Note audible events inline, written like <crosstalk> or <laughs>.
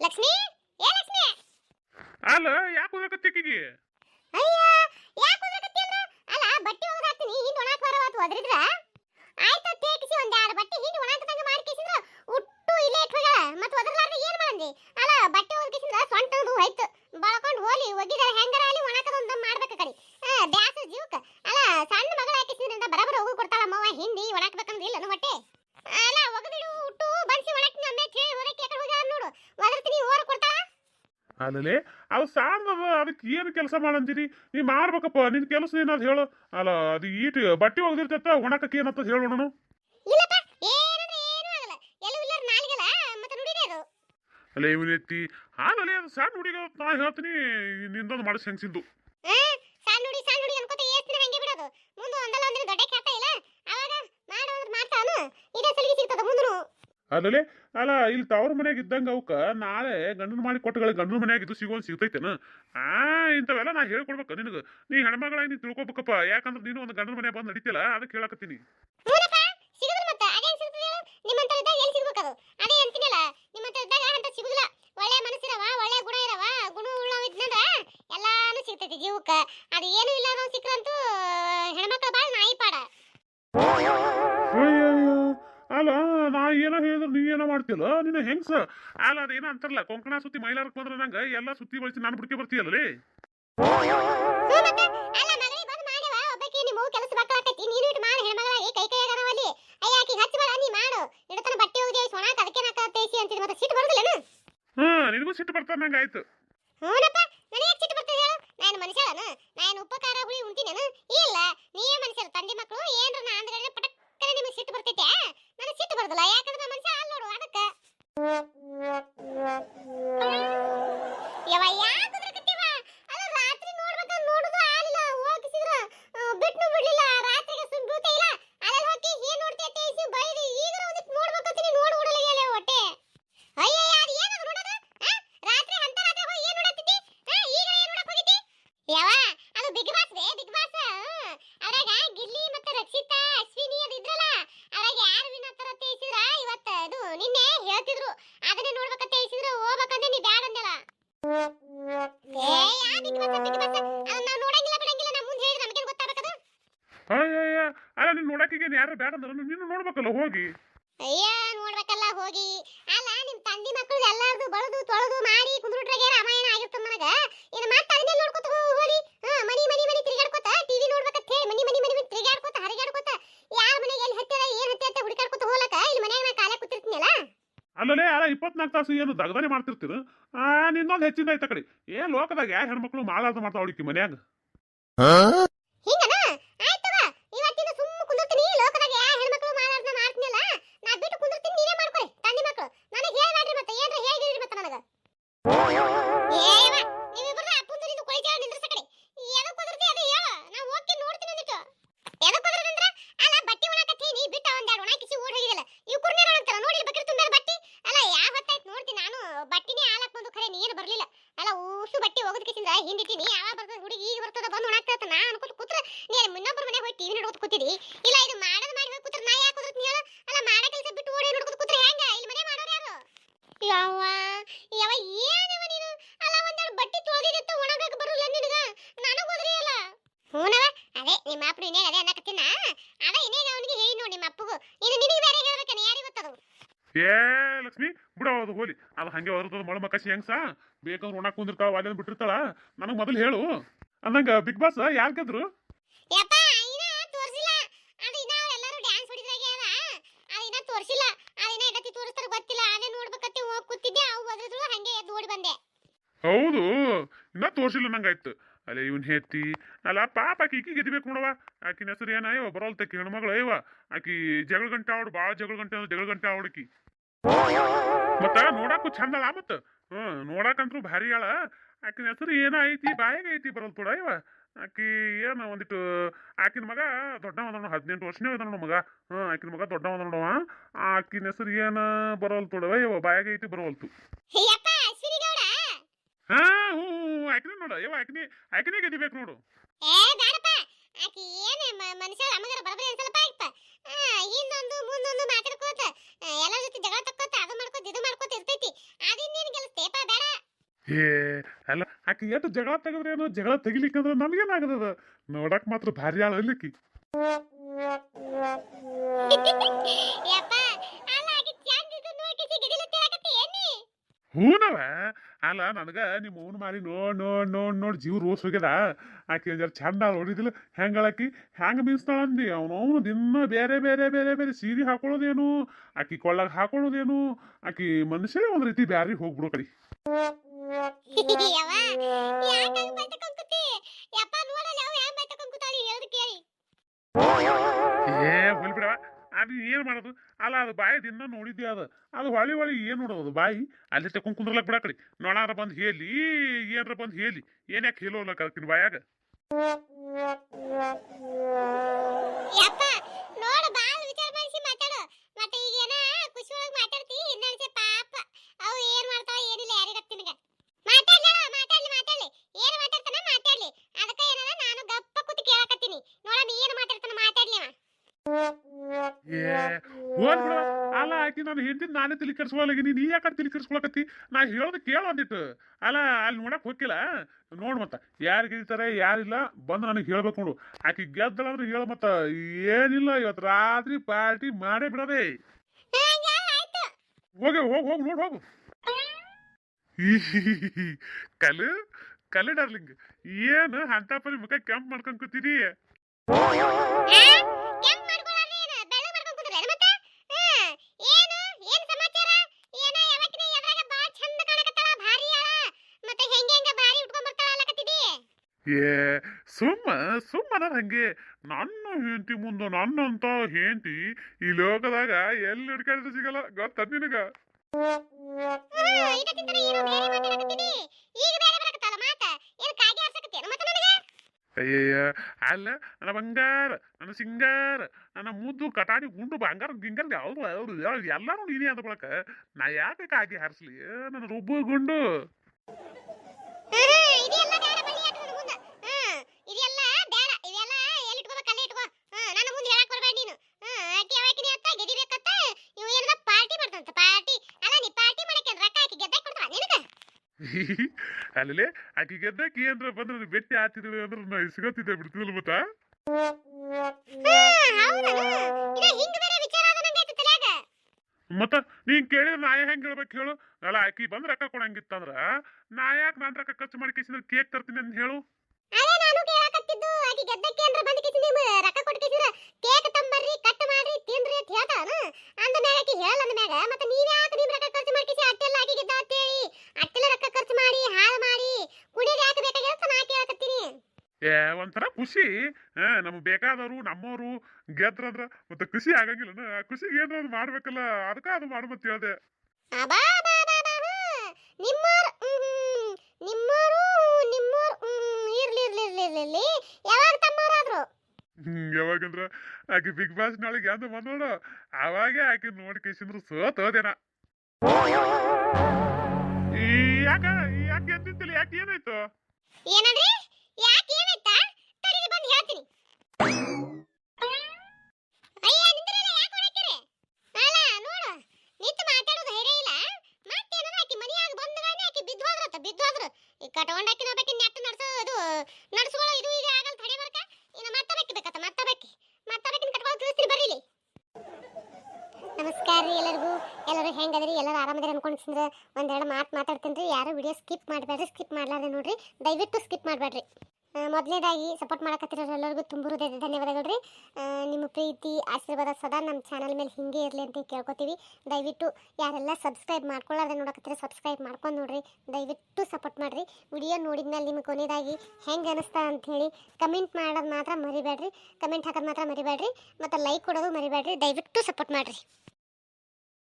ಲಕ್ಷ್ಮಿ? ಏ ಲಕ್ಷ್ಮಿ? ಅಲ್ಲ ಯಾಕೆ ಹೋಗಕತ್ತಿಕಿಗೆ ಅಯ್ಯ ಯಾಕೆ ಹೋಗಕತ್ತಿ ಅಲ್ಲ ಬಟ್ಟೆ ಒಗದ್ ಹಾಕ್ತೀನಿ ಹಿಂದೆ ಒಣಾಕ್ ಬರವಾತು ಒದ್ರಿದ್ರ ಆಯ್ತು ತೇಕಿಸಿ ಒಂದ್ ಎರಡು ಬಟ್ಟೆ ಹಿಂದ್ ಒಣಾಕದಂಗ ಮಾಡ್ಕೇಸಿದ್ರ ಉಟ್ಟು ಇಲ್ಲೇ ಇಟ್ ಹೋಗ್ಯಾಳ. ಮತ್ ಏನು ಏನ್ ಮಾಡಂದಿ? ಅಲ್ಲ ಬಟ್ಟೆ ಒಗದ್ಕೇಸಿದ್ರ ಸೊಂಟದು ಹೋಯ್ತು. ಬಳಕೊಂಡ್ ಹೋಲಿ ಒಗಿದಾರ ಹೆಂಗಾರ ಅಲ್ಲಿ ಒಣಾಕದ ಒಂದ್ ಮಾಡ್ಬೇಕ ಕಡಿ ಆ, ಬ್ಯಾಸ ಜೀವಕ್ಕ ಅಲ್ಲ ಸಣ್ಣ ಮಗಳ ಹಾಕಿಸಿದ್ರಿಂದ ಬರಬರ ಹೋಗು ಕೊಡ್ತಾಳ ಅಮ್ಮವ್ವ ಹಿಂದಿ ಒಣಾಕ್ಬೇಕಂದ್ರ ಇಲ್ಲ ಮತ್ತೆ ಅಲ್ಲ ಒಗದಿಡು ಉಟ್ಟು ಬನ್ಸಿ ಒಣಾಕ್ತೀನಿ ಅಮ್ಮೆ ಹೇಳಿ ಹೊರಕ್ಕೆ ಯಾಕಡೆ ಹೋಗ್ಯಾಳ ನೋಡು ಒದರ್ತೀನಿ ಓರ್ ಕೊಡ್ತಾಳ ಅಲ್ಲಲೇ ಅದು ಸಾಂದದ ಅದಕ್ಕೆ ಏನು ಕೆಲಸ ಮಾಡಂತೀರಿ? ನೀ ಮಾಡ್ಬೇಕಪ್ಪ ನಿನ್ ಕೆಲಸ ಏನಾದ್ರು ಹೇಳು. ಅಲ್ಲ ಅದು ಈಟ್ ಬಟ್ಟೆ ಒಗದಿರ್ತೈತ ಒಣಕಕ್ಕೆ ಏನಂತ ಹೇಳೋಣ ಅದು. ಅಲ್ಲ ಇವನೆತ್ತಿ ಹಾಲಲ್ಲಿ ಅದು ಸಣ್ಣ ಹುಡುಗ ನಾ ಹೇಳ್ತೀನಿ ನಿಂದೊಂದು ಮಾಡಿಸ್ ಹೆಂಗ್ಸಿಂದು ಆ, ಸಣ್ಣ ನುಡಿ ಸಣ್ಣ ನುಡಿ ಅನ್ಕೋತ ಏಸ್ತಿನ ಹಂಗೆ ಬಿಡೋದು ಮುಂದೆ ಒಂದಲ್ಲ ಒಂದಿನ ದೊಡ್ಡ ಖ್ಯಾತ ಇಲ್ಲ ಅವಾಗ ಮಾಡೋ ಅಂದ್ರೆ ಮಾಡ್ತಾನು ಇದೇ ಸಲಿಗೆ ಸಿಗ್ತದ ಮುಂದನು ಅಲ್ಲಲೇ ಅಲ್ಲ, ಇಲ್ಲಿ ತವ್ರ ಮನ್ಯಾಗ ಇದ್ದಂಗ ಅವಕ್ಕ ನಾಳೆ ಗಂಡನ ಮಾಡಿ ಕೊಟ್ಟಗಳ ಗಂಡನ ಮನ್ಯಾಗ ಇದು ಸಿಗೋನ್ ಸಿಗ್ತೈತೇನು? ಆ, ಇಂಥವೆಲ್ಲ ನಾ ಹೇಳ್ಕೊಡ್ಬೇಕು ನಿನಗ. ನೀ ಹೆಣ್ಮಗಳಾಗಿ ನೀ ತಿಳ್ಕೊಬೇಕಪ್ಪ. ಯಾಕಂದ್ರೆ ನೀನು ಒಂದು ಗಂಡನ ಮನೆ ಬಂದು ನಡಿತಿಲ್ಲ ಅದಕ್ಕೆ ಹೇಳಕತ್ತೀನಿ. ನಾ ಏನೋ ಹೇಳಿದ್ರೆ ನೀ ಏನೋ ಮಾಡ್ತಿಲ್ಲ ನೀನು ಹೆಂಗ್ಸ ಅಲ್ಲ ಅದೇನ ಅಂತಾರಲ್ಲ ಕೊಂಕಣ ಸುತ್ತಿ ಮೈಲಾರಕ್ಕೆ ಬಂದ್ರೆ ನಂಗೆ ಎಲ್ಲ ಸುತ್ತಿ ಬಳಸಿ ನಾನು ಬಿಡ್ಕೆ ಬರ್ತೀಯಲ್ಲ ರೀ ನೀ ಸಿಟ್ಟು ನಿನಗೂ ಬರ್ತಾರ ನಂಗೆ ಆಯ್ತು. ಹ್ಞೂನಪ್ಪ ನನಗೆ ಸಿಟ್ಟು ಬರ್ತದೆ ಹೇಳು? ನಾನು ಮನುಷ್ಯಳನ? ನಾನು ಉಪಕಾರ ಹುಳಿ ಉಂಟಿನೇನು ಇಲ್ಲ ನೀವೇ ಮನುಷ್ಯರು ತಂದೆ ಮಕ್ಕಳು ಏನ್ರ ನಾ ಅಂದ್ಗಡೆ ಪಟಕ್ಕನೆ ನಿಮಗೆ ಸಿಟ್ಟು ಬರ್ತೈತೆ ನನಗೆ ಸಿಟ್ಟು ಬರೋದಿಲ್ಲ ಯಾಕಂದ್ರೆ ನಾ ಮನುಷ್ಯ ಅಲ್ಲ ನೋಡು ಅದಕ್ಕೆ ಯವ ಯಾಕೆ ನೀನು ನೋಡಕ್ಕೆ ಯಾರು ಬೇಡ ಅಂದ್ರೆ ನೀನು ನೋಡ್ಬೇಕಲ್ಲ ಹೋಗಿ. ಅಯ್ಯ ನೋಡ್ಬೇಕಲ್ಲ ಹೋಗಿ. ಅಲ್ಲ ನಿಮ್ ತಂದಿ ಮಕ್ಕಳು ಎಲ್ಲಾರ್ದು ಬಳದು ತೊಳೆದು ಮಾಡಿ ಕುಂದ್ರುಟ್ರಾಗೆ ರಾಮಾಯಣ ಆಗಿರ್ತದ ನನಗ. ಇನ್ನು ಮತ್ತೆ ಅದನ್ನೇ ನೋಡ್ಕೊತ ಹೋಗಿ. ಹಾ ಮನಿ ಮನಿ ಮನಿ ತಿರ್ಗಾಡ್ಕೊತ ಟಿವಿ ನೋಡ್ಬೇಕಂತ ಹೇಳಿ ಮನಿ ಮನಿ ಮನಿ ತಿರ್ಗಾಡ್ಕೊತ ಹರಿಗಾಡ್ಕೊತ ಯಾರ ಮನೆಗೆ ಎಲ್ಲಿ ಹತ್ತಿರ ಏನ್ ಹತ್ತಿ ಅಂತ ಹುಡುಕಾಡ್ಕೊತ ಹೋಗ್ಲಕ ಇಲ್ಲಿ ಮನ್ಯಾಗ ನಾ ಕಾಲ ಕೂತಿರ್ತೀನಲ್ಲ? ಅಲ್ಲಲೇ ಅಲ್ಲ ಇಪ್ಪತ್ನಾಲ್ಕು ತಾಸು ಏನು ದಗದಾನೆ ಮಾಡ್ತಿರ್ತೀರ ಆ ನಿನ್ನೊಂದು ಹೆಚ್ಚಿಂದ ಐತ ಕಡೆ. ಏನ್ ಲೋಕದಾಗ ಯಾರ ಹೆಣ್ಮಕ್ಳು ಮಾಡಾರ್ದು ಮಾಡ್ತಾವ ಹುಡುಕಿ ಮನ್ಯಾಗ ಹಿಂಗನ ಆಯ್ತವ ಇವತ್ತಿನ ಸುಮ್ಮ ಕುಂದಿರ್ತೀನಿ ಲೋಕದಾಗ ಯಾ ಹೆಣ್ಮಕ್ಳು ಮಾಡಾರ್ದ ಮಾಡ್ತೀನಲ್ಲ ನಾ ಬಿಟ್ಟು ಕುಂದಿರ್ತೀನಿ ನೀವೇ ಮಾಡ್ಕೊಳ್ಳಿ ತಂದಿ ಮಕ್ಕಳು ನನಗೆ ಹೇಳ್ಬೇಡ್ರಿ ಮತ್ತೆ ಏನ್ರ ಹೇಳಿದ್ರಿ ಮತ್ತೆ ನನಗ ಏವ ನೀವಿಬ್ರು ಅಪ್ಪಂದು ನಿಂದು ಕೊಳಿಚಾಳ ನಿಂದ್ರಸ ಕಡೆ ಎದಕ್ ಕುಂದಿರ್ತಿ ಅದು ಹೇಳ ನಾ ಹೋಗಿ ನೋಡ್ತೀನಿ ಅಂದಿಟ್ಟು ಎದಕ್ ಕುಂದ್ರಂದ್ರ ಅಲ್ಲ ಬಟ್ಟಿ ಒಣಕತ್ತೀನಿ ಬಿಟ್ಟ ಒಂದೆರಡು ಒಣಕಿಸಿ ಓಡ್ ಹೋಗಿದಲ್ಲ ಇವ್ ಕುರ್ನೇ ನೋಡಂತಾರ ನೋಡಿ ಬಕರಿ ತುಂಬೇರ ಬಟ್ಟಿ ಅಲ್ಲ ಯಾವ ಹೊತ್ತಾಯ್ತು ನೋಡ್ತೀನಿ ನಾನು ಬಟ್ಟಿನೇ ಹಾಲಕ್ ಬಂದು ಖರೆ ನೀನು ಬರ್ಲಿಲ್ಲ ಅಲ್ಲ ಊಸು ಬಟ್ಟೆ ಹೋಗೋದಕ್ಕಿಂತ ಹಿಂದಿಟ್ಟಿನಿ ಯಾವಾಗ ಬರ್ತದ ಹುಡುಗಿ, ಈಗ ಬರ್ತದ, ಬಂದು ಒಣಾಗ್ತದ ನಾ ಅನ್ಕೊತ ಕೂತ್ರ, ನೀ ಇನ್ನೊಬ್ಬರ ಮನೆಗೆ ಹೋಗಿ ಟಿವಿ ನೋಡ್ಕೊತ ಕೂತಿದಿ. ಇಲ್ಲ, ಇದು ಮಾಡೋದು ಮಾಡಿ ಹೋಗಿ ಕೂತ್ರ ನಾ ಯಾಕೆ ಕುದಿರ್ತೀನಿ ಹೇಳು ಅಲ್ಲ ಮಾಡೋ ಕೆಲಸ ಬಿಟ್ಟು ಓಡಿ ನೋಡ್ಕೊತ ಕೂತ್ರ ಹೆಂಗ ಇಲ್ಲಿ ಮನೆ ಮಾಡೋರು ಯಾರು ಯವ್ವ ಯವ್ವ ಏನವ ನೀನು ಅಲ್ಲ ಒಂದೆರಡು ಬಟ್ಟೆ ತೊಳೆದಿತ್ತು ಒಣಗಾಕ ಬರಲ್ಲ ನಿನಗ ನನಗ ಹೋದ್ರಿ ಅಲ್ಲ ಹೂನವ ಅದೇ ನಿಮ್ಮ ಅಪ್ಪ ಇನ್ನೇನು ಅದೇ ಅನ್ನಕತ್ತಿನ? ಅದ ಇನ್ನೇನು ಅವನಿಗೆ ಹೇಳಿ ನೋಡಿ ನಿಮ್ಮ ಅಪ್ಪಗೂ. ಇನ್ನು ನಿನಗೆ ಬೇರೆ ಹೇಳ್ಬೇಕೇನೆ ಯಾರಿಗೆ ಗೊತ್ತದು? ಏ ಲಕ್ಷ್ಮಿ ಬಿಡ ಅದು ಹೋಲಿ. ಅದು ಹಂಗೆ ಹೊರತದ ಮೊಳ ಮಕಸಿ ಹೆಂಗ್ಸ? ಬೇಕಂದ್ರೆ ಒಣ ಕುಂದಿರ್ತಾಳ ವಾಲ್ಯದ ಬಿಟ್ಟಿರ್ತಾಳ? ನನಗೆ ಮೊದಲು ಹೇಳು. ಅಂದಂಗ ಬಿಗ್ ಬಾಸ್ ಯಾರ್ ಗೆದ್ರು? ಯಪ್ಪ ಇನ್ನ ತೋರಿಸಿಲ್ಲ. ಅದು ಇನ್ನ ಎಲ್ಲರೂ ಡ್ಯಾನ್ಸ್ ಹೊಡಿದ್ರಾಗೆ ಅದ. ಅದು ಇನ್ನ ತೋರ್ಸಿಲ್ಲ. ಅದು ಇನ್ನ ಎಡತಿ ತೋರಿಸ್ತಾರ ಗೊತ್ತಿಲ್ಲ. ಅದೇ ನೋಡ್ಬೇಕತ್ತೆ ಹೋಗಿ ಕೂತಿದ್ದೆ. ಅವು ಬದ್ರಿದ್ರು ಹಂಗೆ ಎದ್ದು ಓಡಿ ಬಂದೆ. ಹೌದು ಇನ್ನ ತೋರ್ಸಿಲ್ಲ ನಂಗಾಯ್ತು. ಅಲ್ಲೇ ಇವನ್ ಹೆತ್ತಿ, ಅಲ್ಲ ಪಾಪ ಆಕಿ ಈಕಿ ಗೆದಿಬೇಕು ನೋಡವ ಆಕಿನ ಹೆಸರು ಏನ? ಇವ ಬರೋಲ್ತಕ್ಕಿ ಹೆಣ್ಮಗಳು ಇವ ಆಕಿ ಜಗಳ ಗಂಟೆ ಆವಡು ಭಾಳ ಜಗಳ ಗಂಟೆ ಜಗಳ ಗಂಟೆ ಆವಡಕಿ ಮತ್ತ ನೋಡಾಕು ಚಂದಳ ಮತ್ತ. ಹ್ಮ್, ನೋಡಾಕಂತ್ರು ಭಾರಿ ಆಳ. ಆಕಿನ ಹೆಸರು ಏನ ಐತಿ, ಬಾಯಾಗ ಐತಿ ಬರಲ್ ತೋಡ ಇವ ಆಕಿ ಏನ ಒಂದಿಟ್ಟು, ಆಕಿನ ಮಗ ದೊಡ್ಡವ ನೋಡು, ಹದಿನೆಂಟು ವರ್ಷನೇ ಅದ ಮಗ. ಹ್ಮ್, ಆಕಿನ ಮಗ ದೊಡ್ಡ ನೋಡವ ಆಕಿನ ಹೆಸರು ಏನ ಬರಲ್ ತೋಡವ ಇವ ಬಾಯಾಗ ಐತಿ ಬರವಲ್ತು. ಹಾ ಹ್ಞೂ ಆಕಿನ ನೋಡು. ಇವ ಆಕಿನಿ ಆಕಿನೇ ಗೆದಿಬೇಕು ನೋಡು. ಏ ಬೇಡಪ್ಪ ಆಕಿ ಏನೇ ಮನುಷ್ಯ ನಮಗರ ಬರಬರಿ ಅನ್ಸಲ್ಲಪ್ಪ ಆಯ್ತ ಹಿಂದೊಂದು ಮುಂದೊಂದು ಮಾತಾಡ್ಕೋತ ಎಲ್ಲರ ಜೊತೆ ಜಗಳ ತಕ್ಕೋತ ಅದು ಮಾಡ್ಕೋತ ಇದು ಮಾಡ್ಕೋತ ಇರ್ತೈತಿ. ಅದಿನ್ನೇನು ಬೇಡ. ಏ ಅಲ್ಲ ಆಕಿ ಎಷ್ಟು ಜಗಳ ತೆಗೆದ್ರೇನು ಜಗಳ ತೆಗಿಲಿಕ್ಕಂದ್ರೆ ನಮ್ಗೇನಾಗದ ನೋಡಕ್ ಮಾತ್ರ ಭಾರಿ ಆಳ ಅಲ್ಲಿಕ್ಕಿ. <laughs> ಯಪ್ಪ ಅಲ್ಲ ಆಕಿ ಚಂದ ಇದ್ದು ನೋಡ್ಕೆ ಸಿಗದಿಲ್ಲ ತಿಳಕತ್ತಿ ಏನಿ ಹೂನವ ಅಲ್ಲ ನನಗ ನಿಮ್ಮ ಅವ್ನ ಮಾರಿ ನೋಡ್ ನೋಡ್ ನೋಡ್ ನೋಡ್ ಜೀವ ರೋಸ್ ಹೋಗ್ಯದ ಆಕಿ ಜರ ಚಂದ ನೋಡಿದಿಲ್ಲ ಹೆಂಗಳಾಕಿ ಹೆಂಗ ಮೀನ್ಸ್ತಾಳ ಅಂದಿ ಅವನು ದಿನ ಬೇರೆ ಬೇರೆ ಬೇರೆ ಬೇರೆ ಸೀರೆ ಹಾಕೊಳ್ಳೋದೇನು ಆಕಿ ಕೊಳ್ಳಾಗ ಹಾಕೊಳ್ಳೋದೇನು ಆಕಿ ಮನುಷ್ಯನೇ ಒಂದ್ ರೀತಿ ಬ್ಯಾರಿ ಹೋಗ್ಬಿಡು ಕಡಿ ಅದು ಏನು ಮಾಡೋದು? ಅಲ್ಲ, ಅದು ಬಾಯಿ ದಿನ ನೋಡಿದ್ದೆ ಅದು. ಅದು ಹೊಳಿ ಹೊಳಿ ಏನು ನೋಡೋದು ಬಾಯಿ? ಅಲ್ಲಿ ತಕೊಂಡ್ ಕುಂದ್ರಲಕ್ ಬಿಡಕಡಿ ನೋಡಾರ ಬಂದ್ ಹೇಳಿ, ಏನ್ರ ಬಂದು ಹೇಳಿ. ಏನ್ಯಾಕೆ ಹೇಳೋಲ್ಲ ಕಲ್ಕಿನ ಬಾಯಾಗ? ಹೋಲ್ ಬಿಡ. ಅಲ್ಲ, ಆಕಿ ನಾನು ಹೆಂಡತಿ ನಾನೇ ಕೆಡ್ಸ್ಕೊಳಗಿನಿ ನೀ ಯಾಕೆ ತಲೆ ಕೆಡ್ಸ್ಕೊಳಕತ್ತಿ ನಾ ಹೇಳೋದು ಕೇಳು ಅಂದಿಟ್ಟು. ಅಲ್ಲ, ಅಲ್ಲಿ ನೋಡಕ್ ಹೋಗಿಲ್ಲ ನೋಡ್ ಮತ್ತ. ಯಾರು ಗೆಲ್ತಾರೆ ಯಾರಿಲ್ಲ, ಬಂದು ನನಗೆ ಹೇಳ್ಬೇಕು ನೋಡು. ಆಕಿ ಗೆದ್ದಳ ಅಂದ್ರೆ ಹೇಳ ಮತ್ತ. ಏನಿಲ್ಲ ಇವತ್ತು ರಾತ್ರಿ ಪಾರ್ಟಿ ಮಾಡೇ ಬಿಡದೆ. ಹಂಗ, ಹೋಗಿ ಹೋಗಿ, ನೋಡ್, ಹೋಗು. <laughs> ಕಲು ಕಲು ಡಾರ್ಲಿಂಗ್. ಏನು ಹಂತಾಪಲ್ಲಿ ಮುಖ ಕೆಂಪ್ ಮಾಡ್ಕೊಂಡ್ ಕೂತಿದಿ ಆ? ಕೆಂಪ್ ಮಾಡ್ಕೊಳ್ಳೋದು ಏನು? ಬೆಳ್ಳಗ್ ಮಾಡ್ಕೊಂಡ್ ಕೂತಿರ್ಲೇನು ಮತ್ತೆ? ಹಾ, ಏನು? ಏನ್ ಸಮಾಚಾರ? ಏನ ಯಾವತ್ತಿನ ಎದ್ರಾಗ ಬಾಳ್ ಚಂದ ಕಾಣಕತ್ತಾಳ, ಭಾರಿ ಆಳ. ಮತ್ತೆ ಹೆಂಗ್ ಹೆಂಗ ಭಾರಿ ಉಟ್ಕೊಂಡ್ ಬರ್ತಾಳ ಅಲ್ಲಕತ್ತಿದಿ? ಏ ಸುಮ್ಮ ಸುಮ್ಮನ ಹಂಗೆ. ನನ್ನ ಹೆಂಡತಿ ಮುಂದೆ ನನ್ನಂತ ಹೆಂಡತಿ ಈ ಲೋಕದಾಗ ಎಲ್ಲಿ ಹುಡ್ಕಾಡಿದ್ರು ಸಿಗಲ್ಲ. ಗೊತ್ತ ನಿನಗ? ಅಯ್ಯಯ್ಯ ಅಲ್ಲ ನನ್ನ ಬಂಗಾರ ನನ್ನ ಸಿಂಗಾರ ನನ್ನ ಮುದ್ದು ಕಟಾಡಿ ಗುಂಡು ಬಂಗಾರ ಗಿಂಗಾರ ಯಾವ್ದು ಅವ್ರು ಎಲ್ಲಾರು ನೀನೇ ಅಂದ ಬಳಕ ನಾ ಯಾಕೆ ಕಾಗಿ ಹಾರಿಸ್ಲಿ? ನನ್ನ ರುಬ್ಬು ಗುಂಡು ಹ್ಮ್, ಇದೆಲ್ಲ ಬೇಡ ಬಳ್ಳಿ ಹಾಕೋದು ಮುಂದ. ಹ್ಮ್, ಇದೆಲ್ಲ ಬೇಡ. ಇದೆಲ್ಲ ಎಲ್ಲಿ ಇಟ್ಕೋಬೇಕು ಅಲ್ಲೇ ಇಟ್ಕೋ. ಹ್ಮ್, ನನ್ನ ಮುಂದೆ ಹೇಳಕ್ ಬರ್ಬೇಡ ನೀನು. ಹ್ಮ್, ಆಕಿ ಯಾವಾಕಿನಿ ಅತ್ತ ಗೆದಿಬೇಕತ್ತ ಇವ್ ಏನದ ಪಾರ್ಟಿ ಮಾಡ್ತಾನಂತ ಪಾರ್ಟಿ ಅಲ್ಲ ನೀ ಪಾರ್ಟಿ ಮಾಡಕ್ಕೆ ರೊಕ್ಕ ಹಾಕಿ ಗೆದ್ದಾಗ ಕೊಡ್ತಾಳ ನಿನಗ <laughs> ಅಲ್ಲೇ ಆಕೆ ಗೆದ್ದಕ್ಕೆ ಏನ್ರ ಬಂದ್ರೆ ಬೆಟ್ಟಿ ಹಾತಿದ್ರು ಅಂದ್ರೆ ನಾ ಇಸ್ಕೊತಿದ್ದೆ ಬಿಡ್ತಿದ್ಲು ಮತ್ತ. ಮತ್ತ ನೀನ್ ಕೇಳಿದ್ರೆ ನಾ ಹೆಂಗ್ ಹೇಳ್ಬೇಕು ಹೇಳು? ಅಲ್ಲ ಆಕಿ ಬಂದ್ ರೊಕ್ಕ ಕೊಡಂಗಿತ್ತಂದ್ರ ನಾ ಯಾಕೆ ನಾನ್ ರೊಕ್ಕ ಖರ್ಚು ಮಾಡಿ ಕೇಸಿದ್ರೆ ಕೇಕ್ ತರ್ತೀನಿ ಅಂತ ಹೇಳು? ಕೇಕ್ ತಂಬರ್ರಿ ಕಟ್ ಮಾಡ್ರಿ ತಿನ್ರಿ ಅಂತ ಹೇಳ್ತಾನ ಅಂದ ಮ್ಯಾಗ ಆಕಿ ಹೇಳಲ್ಲ ಅಂದ ಮ್ಯಾಗ ಮತ್ತೆ ನೀವ್ ಯಾಕೆ ನಿಮ್ ರೊಕ್ಕ ಖರ್ಚು ಮಾಡಿ ಕಿಸಿ ಅಟ್ಟೆಲ್ಲ ಆಕಿ ಗೆದ್ದ ಅಂತೇಳಿ ಅಟ್ಟೆಲ್ಲ ರೊಕ್ಕ ಖರ್ಚು ಮಾಡಿ ಹಾಳು ಮಾಡಿ ಕುಡಿಯೋದು ಯಾಕೆ ಬೇಕಾಗಿರುತ್ತೆ ನಾ ಕೇಳಕತ್ತೀನಿ ಏ ಒಂಥರ ಖುಷಿ. ನಮ್ಗೆ ಬೇಕಾದವರು ನಮ್ಮವರು ಗೆದ್ರಂದ್ರ ಮತ್ತೆ ಖುಷಿ ಆಗಂಗಿಲ್ಲ. ಖುಷಿಗೆ ಅದು ಮಾಡ್ಬೇಕಲ್ಲ ಅದಕ್ಕ ಅದು ಮಾಡು ಮತ್ತೆ ಹೇಳ್ದೆ. ಯಾವಾಗಂದ್ರ ಆಕಿ ಬಿಗ್ ಬಾಸ್ ನಾಳೆಗೆ ಅಂತ ಬಂದೋಡ ಅವಾಗೆ ಆಕಿ ನೋಡಿ ಕೇಸಿಂದ್ರ ಸೋತೋದೇನ ಈ ಯಾಕ ಯಾಕೆ ಅಂತಿಂತಿಲ್ಲ ಯಾಕೆ ಏನಾಯ್ತು? ಏನಂದ್ರಿ ಯಾಕೆ ಏನಾಯ್ತಾ ತಡೀರಿ ಬಂದು ಹೇಳ್ತೀನಿ ಅಯ್ಯ ನಿಂದ್ರಲ್ಲ ಯಾಕೆ ಹೊರಕ್ಕಿರಿ ಅಲ್ಲ ನೋಡು ನಿಂತು ಮಾತಾಡೋದು ಧೈರ್ಯ ಇಲ್ಲ ಮತ್ತೇನಾರ ಆಕಿ ಮನಿಯಾಗ ಬಂದ್ಗಳನ್ನ ಆಕಿ ಬಿದ್ದು ಹೋದ್ರತ್ತ ಬಿದ್ದು ಹೋದ್ರು ಈ ಕಟ್ಕೊಂಡಾಕಿ ನೋಡ್ಬೇಕಿ ನೆಟ್ ನಡ್ಸೋದು ನಡ್ಸ್ಕೊಳ್ಳೋ ಇದು ಇದು ಆಗಲ್ಲ ತಡೆ ಬರ್ಕ ಇನ್ನು ಮತ್ತೆ ಬೇಕಿ ಬೇಕತ್ತ ಮತ್ತೆ ಬೇಕಿ ಮತ್ತೆ ಬೇಕಿನ ಕಟ್ಕೊಂಡು ತಿಳಿಸ್ತೀನಿ ಬರ್ರಿ ಇಲ್ಲಿ ನಮಸ್ಕಾರ ರೀ ಎಲ್ಲರಿಗೂ. ಎಲ್ಲರೂ ಹೆಂಗದ್ರಿ ಎಲ್ಲರೂ ಆರಾಮದ್ರಿ ಅನ್ಕೊಂಡ್ಸಂದ್ರೆ ಒಂದೆರಡು ಮಾತು ಮಾತಾಡ್ತೀನಿ ರೀ ಯಾರು ವಿಡಿಯೋ ಸ್ಕಿಪ್ ಮಾಡಬೇಡ್ರಿ ಸ್ಕಿಪ್ ಮಾಡಲಾರ್ದೆ ನೋಡ್ರಿ. ದಯವಿಟ್ಟು ಸ್ಕಿಪ್ ಮಾಡಬೇಡ್ರಿ ಮೊದಲನೇದಾಗಿ ಸಪೋರ್ಟ್ ಮಾಡಕತ್ತಿರೋರು ಎಲ್ಲರಿಗೂ ತುಂಬ ಹೃದಯದ ಧನ್ಯವಾದಗಳು ರೀ ನಿಮ್ಮ ಪ್ರೀತಿ, ಆಶೀರ್ವಾದ ಸದಾ ನಮ್ಮ ಚಾನಲ್ ಮೇಲೆ ಹಿಂಗೆ ಇರಲಿ ಅಂತ ಕೇಳ್ಕೊತೀವಿ. ದಯವಿಟ್ಟು ಯಾರೆಲ್ಲ ಸಬ್ಸ್ಕ್ರೈಬ್ ಮಾಡ್ಕೊಳ್ಳಾರ್ದೆ ನೋಡಕತ್ತಿರ ಸಬ್ಸ್ಕ್ರೈಬ್ ಮಾಡ್ಕೊಂಡು ನೋಡ್ರಿ. ದಯವಿಟ್ಟು ಸಪೋರ್ಟ್ ಮಾಡಿರಿ. ವಿಡಿಯೋ ನೋಡಿದ ಮೇಲೆ ನಿಮಗೆ ಕೊನೆಯದಾಗಿ ಹೆಂಗೆ ಅನಿಸ್ತಾ ಅಂತ ಹೇಳಿ ಕಮೆಂಟ್ ಮಾಡೋದು ಮಾತ್ರ ಮರಿಬೇಡ್ರಿ ಕಮೆಂಟ್ ಹಾಕೋದು ಮಾತ್ರ ಮರಿಬೇಡ್ರಿ ಮತ್ತು ಲೈಕ್ ಕೊಡೋದು ಮರಿಬೇಡ್ರಿ ದಯವಿಟ್ಟು ಸಪೋರ್ಟ್ ಮಾಡಿರಿ.